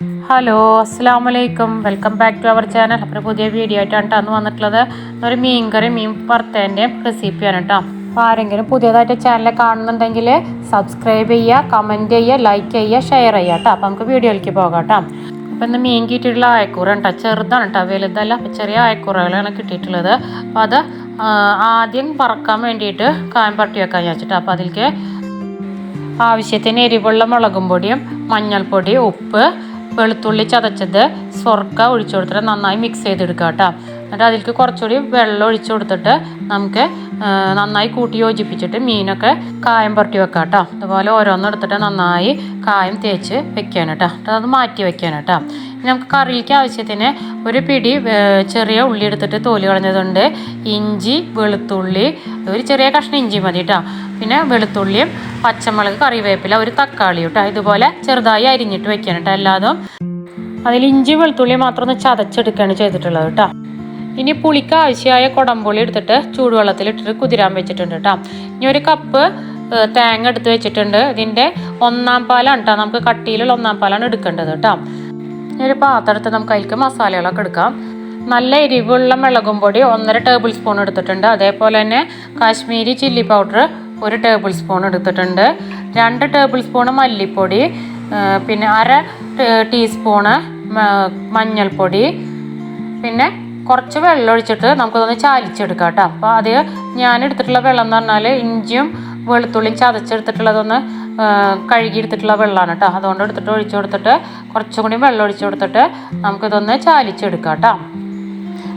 Hello അസ്സാം വലൈക്കും welcome back to our channel അപ്പോൾ പുതിയ വീഡിയോ ആയിട്ടാണ് ട്ടോ അന്ന് വന്നിട്ടുള്ളത്. ഒരു മീൻ കറി മീൻ വറുത്തതിന്റെ റെസിപ്പിയാണ് കേട്ടോ അപ്പോൾ ആരെങ്കിലും പുതിയതായിട്ട് ചാനൽ കാണുന്നുണ്ടെങ്കിൽ സബ്സ്ക്രൈബ് ചെയ്യുക കമന്റ് ചെയ്യുക ലൈക്ക് ചെയ്യുക ഷെയർ ചെയ്യുക കേട്ടോ അപ്പോൾ നമുക്ക് വീഡിയോയിലേക്ക് പോകാം കേട്ടോ അപ്പോൾ ഇന്ന് മീൻ കിട്ടിയിട്ടുള്ള അയക്കൂറ കേട്ടോ ചെറുതാണ് കേട്ടോ വലുതല്ല. അപ്പോൾ ചെറിയ അയക്കൂറകളാണ് കിട്ടിയിട്ടുള്ളത്. അപ്പോൾ അത് ആദ്യം പറക്കാൻ വേണ്ടിയിട്ട് കായം പട്ടി വെക്കാൻ വെച്ചിട്ട് അപ്പോൾ അതിലേക്ക് ആവശ്യത്തിന് എരിവുള്ള മുളകും പൊടിയും മഞ്ഞൾപ്പൊടി ഉപ്പ് വെളുത്തുള്ളി ചതച്ചത് സ്വർക്ക ഒഴിച്ചു കൊടുത്തിട്ട് നന്നായി മിക്സ് ചെയ്തെടുക്കുക കേട്ടോ. എന്നിട്ട് അതിലേക്ക് കുറച്ചുകൂടി വെള്ളം ഒഴിച്ചു കൊടുത്തിട്ട് നമുക്ക് നന്നായി കൂട്ടി യോജിപ്പിച്ചിട്ട് മീനൊക്കെ കായം പുരട്ടി വെക്കാം കേട്ടോ. അതുപോലെ ഓരോന്നും എടുത്തിട്ട് നന്നായി കായം തേച്ച് വെക്കാൻ കേട്ടോ. അത് മാറ്റി വെക്കാൻ കേട്ടോ. നമുക്ക് കറിയിലേക്ക് ആവശ്യത്തിന് ഒരു പിടി ചെറിയ ഉള്ളി എടുത്തിട്ട് തോൽ കളഞ്ഞതുണ്ട്. ഇഞ്ചി വെളുത്തുള്ളി ഒരു ചെറിയ കഷ്ണം ഇഞ്ചി മതി കേട്ടോ. പിന്നെ വെളുത്തുള്ളിയും പച്ചമുളക് കറിവേപ്പില ഒരു തക്കാളി കേട്ടോ ഇതുപോലെ ചെറുതായി അരിഞ്ഞിട്ട് വെക്കണം കേട്ടോ അല്ലാതെ അതിൽ ഇഞ്ചി വെളുത്തുള്ളി മാത്രം ഒന്ന് ചതച്ചെടുക്കുകയാണ് ചെയ്തിട്ടുള്ളത് കേട്ടോ. ഇനി പുളിക്ക് ആവശ്യമായ കുടംപുളി എടുത്തിട്ട് ചൂടുവെള്ളത്തിൽ ഇട്ടിട്ട് കുതിരാൻ വെച്ചിട്ടുണ്ട് കേട്ടോ. ഇനി ഒരു കപ്പ് തേങ്ങ എടുത്ത് വെച്ചിട്ടുണ്ട്. ഇതിന്റെ ഒന്നാം പാലാണ് കേട്ടോ. നമുക്ക് കട്ടിയിലുള്ള ഒന്നാം പാലാണ് എടുക്കേണ്ടത് കേട്ടോ. ഇനി ഒരു പാത്രം എടുത്ത് നമുക്ക് അതിലേക്ക് മസാലകളൊക്കെ എടുക്കാം. നല്ല എരിവുള്ള മുളകും പൊടി ഒന്നര ടേബിൾ സ്പൂൺ എടുത്തിട്ടുണ്ട്. അതേപോലെ തന്നെ കാശ്മീരി ചില്ലി പൗഡർ ഒരു ടേബിൾ സ്പൂൺ എടുത്തിട്ടുണ്ട്. രണ്ട് ടേബിൾ സ്പൂൺ മല്ലിപ്പൊടി പിന്നെ അര ടീസ്പൂണ് മഞ്ഞൾപ്പൊടി. പിന്നെ കുറച്ച് വെള്ളം ഒഴിച്ചിട്ട് നമുക്കതൊന്ന് ചാലിച്ചെടുക്കാം കേട്ടോ. അപ്പോൾ അത് ഞാൻ എടുത്തിട്ടുള്ള വെള്ളം എന്ന് പറഞ്ഞാൽ ഇഞ്ചിയും വെളുത്തുള്ളിയും ചതച്ചെടുത്തിട്ടുള്ളതൊന്ന് കഴുകിയെടുത്തിട്ടുള്ള വെള്ളമാണ് കേട്ടോ. അതുകൊണ്ട് എടുത്തിട്ട് ഒഴിച്ചു കൊടുത്തിട്ട് കുറച്ചും കൂടി വെള്ളം ഒഴിച്ചു കൊടുത്തിട്ട് നമുക്കിതൊന്ന് ചാലിച്ചെടുക്കാം കേട്ടോ.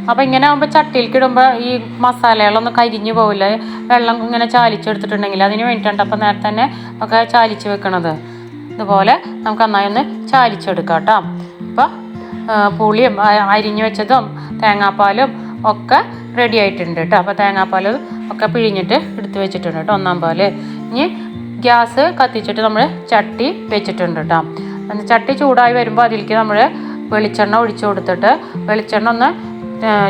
അപ്പോൾ ഇങ്ങനെ ആകുമ്പോൾ ചട്ടിയിലേക്ക് ഇടുമ്പോൾ ഈ മസാലകളൊന്നും കരിഞ്ഞു പോവില്ല. വെള്ളം ഇങ്ങനെ ചാലിച്ചെടുത്തിട്ടുണ്ടെങ്കിൽ അതിന് വേണ്ടിയിട്ടുണ്ട് അപ്പോൾ നേരത്തെ തന്നെ ഒക്കെ ചാലിച്ച് വെക്കണത്. ഇതുപോലെ നമുക്ക് നന്നായി ഒന്ന് ചാലിച്ചെടുക്കാം കേട്ടോ. അപ്പോൾ പുളിയും അരിഞ്ഞു വെച്ചതും തേങ്ങാപ്പാലും ഒക്കെ റെഡി ആയിട്ടുണ്ട് കേട്ടോ. അപ്പോൾ തേങ്ങാപ്പാൽ ഒക്കെ പിഴിഞ്ഞിട്ട് എടുത്ത് വെച്ചിട്ടുണ്ട് കേട്ടോ ഒന്നാം പാൽ. ഇനി ഗ്യാസ് കത്തിച്ചിട്ട് നമ്മൾ ചട്ടി വെച്ചിട്ടുണ്ട് കേട്ടോ. ചട്ടി ചൂടായി വരുമ്പോൾ അതിലേക്ക് നമ്മൾ വെളിച്ചെണ്ണ ഒഴിച്ചു കൊടുത്തിട്ട് വെളിച്ചെണ്ണ ഒന്ന്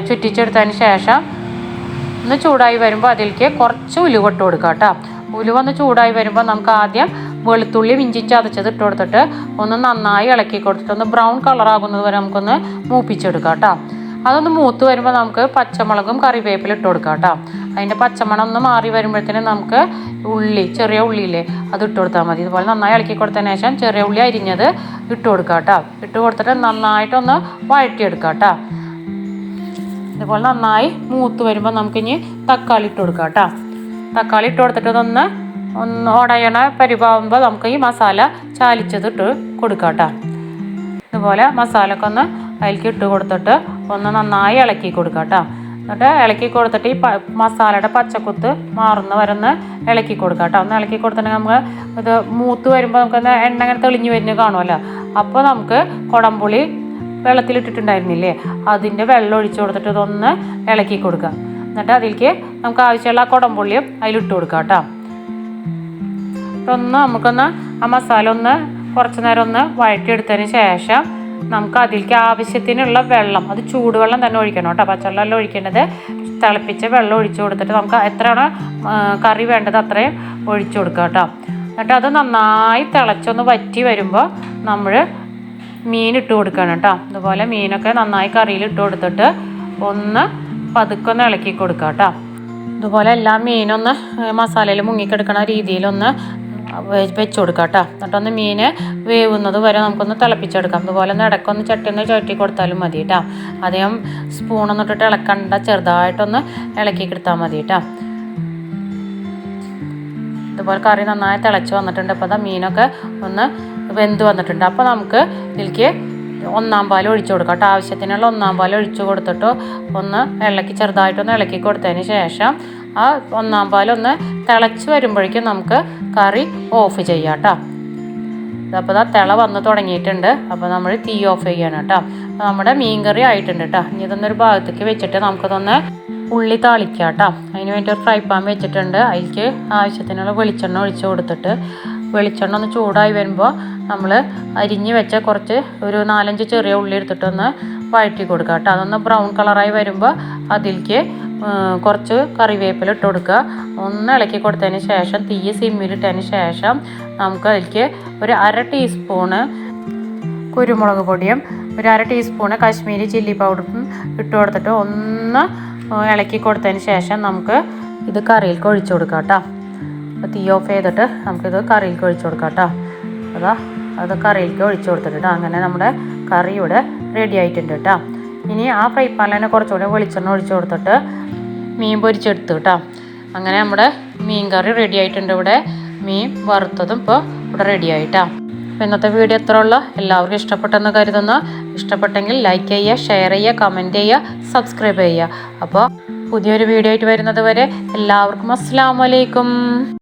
ചുറ്റിച്ചെടുത്തതിന് ശേഷം ഒന്ന് ചൂടായി വരുമ്പോൾ അതിലേക്ക് കുറച്ച് ഉലുവ ഇട്ട് കൊടുക്കുക കേട്ടോ. ഉലുവ ഒന്ന് ചൂടായി വരുമ്പോൾ നമുക്ക് ആദ്യം വെളുത്തുള്ളി ഇഞ്ചിയും ചതച്ചത് ഇട്ട് കൊടുത്തിട്ട് ഒന്ന് നന്നായി ഇളക്കി കൊടുത്തിട്ട് ഒന്ന് ബ്രൗൺ കളറാകുന്നത് വരെ നമുക്കൊന്ന് മൂപ്പിച്ചെടുക്കാം കേട്ടോ. അതൊന്ന് മൂത്ത് വരുമ്പോൾ നമുക്ക് പച്ചമുളകും കറിവേപ്പിലും ഇട്ട് കൊടുക്കാം കേട്ടോ. അതിന്റെ പച്ചമണം ഒന്ന് മാറി വരുമ്പോഴത്തേനും നമുക്ക് ഉള്ളി ചെറിയ ഉള്ളിയില്ലേ അത് ഇട്ട് കൊടുത്താൽ മതി. ഇതുപോലെ നന്നായി ഇളക്കി കൊടുത്തതിന് ശേഷം ചെറിയ ഉള്ളി അരിഞ്ഞത് ഇട്ട് കൊടുക്കാം കേട്ടോ. ഇട്ട് കൊടുത്തിട്ട് നന്നായിട്ടൊന്ന് വഴറ്റിയെടുക്കാം കേട്ടോ. ഇതുപോലെ നന്നായി മൂത്ത് വരുമ്പോൾ നമുക്കിനി തക്കാളി ഇട്ട് കൊടുക്കാം കേട്ടോ. തക്കാളി ഇട്ട് കൊടുത്തിട്ട് ഒന്ന് ഒന്ന് ഉടയണ പരിപാവുമ്പോൾ നമുക്ക് ഈ മസാല ചാലിച്ചത് ഇട്ട് കൊടുക്കാം കേട്ടോ. ഇതുപോലെ മസാലയൊക്കെ ഒന്ന് അതിലേക്ക് ഇട്ട് കൊടുത്തിട്ട് ഒന്ന് നന്നായി ഇളക്കി കൊടുക്കാം കേട്ടോ. എന്നിട്ട് ഇളക്കി കൊടുത്തിട്ട് ഈ മസാലയുടെ പച്ചക്കുത്ത് മാറുന്ന വരെ ഒന്ന് ഇളക്കി കൊടുക്കാം കേട്ടോ. ഒന്ന് ഇളക്കി കൊടുത്തിട്ടുണ്ടെങ്കിൽ നമുക്ക് ഇത് മൂത്ത് വരുമ്പോൾ നമുക്ക് എണ്ണ ഇങ്ങനെ തെളിഞ്ഞ് വരുന്നത് കാണുമല്ലോ. അപ്പോൾ നമുക്ക് കുടംപുളി വെള്ളത്തിലിട്ടിട്ടുണ്ടായിരുന്നില്ലേ? അതിന്റെ വെള്ളം ഒഴിച്ചു കൊടുത്തിട്ട് ഇതൊന്ന് ഇളക്കി കൊടുക്കുക. എന്നിട്ട് അതിലേക്ക് നമുക്ക് ആവശ്യമുള്ള കുടം കുടംപുള്ളിയും അതിലിട്ട് കൊടുക്കാം കേട്ടോ. ഒന്ന് നമുക്കൊന്ന് ആ മസാല ഒന്ന് കുറച്ച് നേരം ഒന്ന് വഴറ്റിയെടുത്തതിന് ശേഷം നമുക്ക് അതിലേക്ക് ആവശ്യത്തിനുള്ള വെള്ളം അത് ചൂടുവെള്ളം തന്നെ ഒഴിക്കണം കേട്ടോ. പച്ചവെള്ളമല്ല ഒഴിക്കേണ്ടത്. തിളപ്പിച്ച വെള്ളം ഒഴിച്ചു കൊടുത്തിട്ട് നമുക്ക് എത്രയാണ് കറി വേണ്ടത് അത്രയും ഒഴിച്ചു കൊടുക്കുക കേട്ടോ. എന്നിട്ട് അത് നന്നായി തിളച്ചൊന്ന് വറ്റി വരുമ്പോൾ നമ്മൾ മീൻ ഇട്ട് കൊടുക്കണം കേട്ടോ. അതുപോലെ മീനൊക്കെ നന്നായി കറിയിൽ ഇട്ട് കൊടുത്തിട്ട് ഒന്ന് പതുക്കൊന്ന് ഇളക്കി കൊടുക്കുക കേട്ടോ. ഇതുപോലെ എല്ലാ മീനൊന്ന് മസാലയിൽ മുങ്ങിക്കെടുക്കണ രീതിയിലൊന്ന് വെച്ച് കൊടുക്കാം കേട്ടോ. എന്നിട്ടൊന്ന് മീൻ വേവുന്നത് വരെ നമുക്കൊന്ന് തിളപ്പിച്ചെടുക്കാം. അതുപോലെ ഒന്ന് ഇടയ്ക്കൊന്ന് ചട്ടി ഒന്ന് ചുഴറ്റി കൊടുത്താലും മതി കേട്ടോ. അധികം സ്പൂണൊന്നും ഇട്ടിട്ട് ഇളക്കണ്ട ചെറുതായിട്ടൊന്ന് ഇളക്കി കൊടുത്താൽ മതി കേട്ടോ. ഇതുപോലെ കറി നന്നായി തിളച്ച് വന്നിട്ടുണ്ട്. അപ്പോൾ അതാ മീനൊക്കെ ഒന്ന് വെന്ത് വന്നിട്ടുണ്ട്. അപ്പോൾ നമുക്ക് ഇതിലേക്ക് ഒന്നാം പാൽ ഒഴിച്ചു കൊടുക്കാം കേട്ടോ. ആവശ്യത്തിനുള്ള ഒന്നാം പാൽ ഒഴിച്ചു കൊടുത്തിട്ട് ഒന്ന് ഇളക്കി ചെറുതായിട്ടൊന്ന് ഇളക്കി കൊടുത്തതിന് ശേഷം ആ ഒന്നാം പാലൊന്ന് തിളച്ച് വരുമ്പോഴേക്കും നമുക്ക് കറി ഓഫ് ചെയ്യാം കേട്ടോ. അപ്പോൾ ഇതാ തിള വന്ന് തുടങ്ങിയിട്ടുണ്ട്. അപ്പോൾ നമ്മൾ തീ ഓഫ് ചെയ്യണം കേട്ടോ. അപ്പോൾ നമ്മുടെ മീൻ കറി ആയിട്ടുണ്ട് കേട്ടോ. ഇനി ഇതൊന്നൊരു ഭാഗത്തേക്ക് വെച്ചിട്ട് നമുക്കിതൊന്ന് ഉള്ളി താളിക്കാം കേട്ടോ. അതിന് വേണ്ടി ഒരു ഫ്രൈ പാൻ വെച്ചിട്ടുണ്ട്. അതിലേക്ക് ആവശ്യത്തിനുള്ള വെളിച്ചെണ്ണ ഒഴിച്ച് കൊടുത്തിട്ട് വെളിച്ചെണ്ണ ഒന്ന് ചൂടായി വരുമ്പോൾ നമ്മൾ അരിഞ്ഞ് വെച്ച കുറച്ച് ഒരു നാലഞ്ച് ചെറിയ ഉള്ളി എടുത്തിട്ടൊന്ന് വഴറ്റി കൊടുക്കുക കേട്ടോ. അതൊന്ന് ബ്രൗൺ കളറായി വരുമ്പോൾ അതിലേക്ക് കുറച്ച് കറിവേപ്പില ഇട്ട് കൊടുക്കുക. ഒന്ന് ഇളക്കി കൊടുത്തതിന് ശേഷം തീ സിമ്മിലിട്ടതിന് ശേഷം നമുക്ക് അതിലേക്ക് ഒരു അര ടീസ്പൂണ് കുരുമുളക് പൊടിയും ഒരു അര ടീസ്പൂണ് കാശ്മീരി ചില്ലി പൗഡറും ഇട്ട് കൊടുത്തിട്ട് ഒന്ന് ഇളക്കി കൊടുത്തതിന് ശേഷം നമുക്ക് ഇത് കറിയിലേക്ക് ഒഴിച്ചു കൊടുക്കാം കേട്ടോ. അപ്പോൾ തീ ഓഫ് ചെയ്തിട്ട് നമുക്കിത് കറിയിലേക്ക് ഒഴിച്ചു കൊടുക്കാം കേട്ടോ. അതാ അത് കറിയിലേക്ക് ഒഴിച്ചു കൊടുത്തിട്ട് അങ്ങനെ നമ്മുടെ കറി ഇവിടെ റെഡി ആയിട്ടുണ്ട് കേട്ടോ. ഇനി ആ ഫ്രൈ പാനിൽ തന്നെ കുറച്ചുകൂടി വെളിച്ചെണ്ണ ഒഴിച്ചു കൊടുത്തിട്ട് മീൻ പൊരിച്ചെടുത്ത് കേട്ടോ. അങ്ങനെ നമ്മുടെ മീൻ കറി റെഡി ആയിട്ടുണ്ട്. ഇവിടെ മീൻ വറുത്തതും ഇപ്പോൾ ഇവിടെ റെഡി ആയിട്ടാ. അപ്പോൾ ഇന്നത്തെ വീഡിയോ എത്ര ഉള്ള. എല്ലാവർക്കും ഇഷ്ടപ്പെട്ടെന്ന് കരുതുന്നു. ഇഷ്ടപ്പെട്ടെങ്കിൽ ലൈക്ക് ചെയ്യുക ഷെയർ ചെയ്യുക കമന്റ് ചെയ്യുക സബ്സ്ക്രൈബ് ചെയ്യുക. അപ്പോൾ പുതിയൊരു വീഡിയോ ആയിട്ട് വരുന്നത് വരെ എല്ലാവർക്കും അസ്സാം വലൈക്കും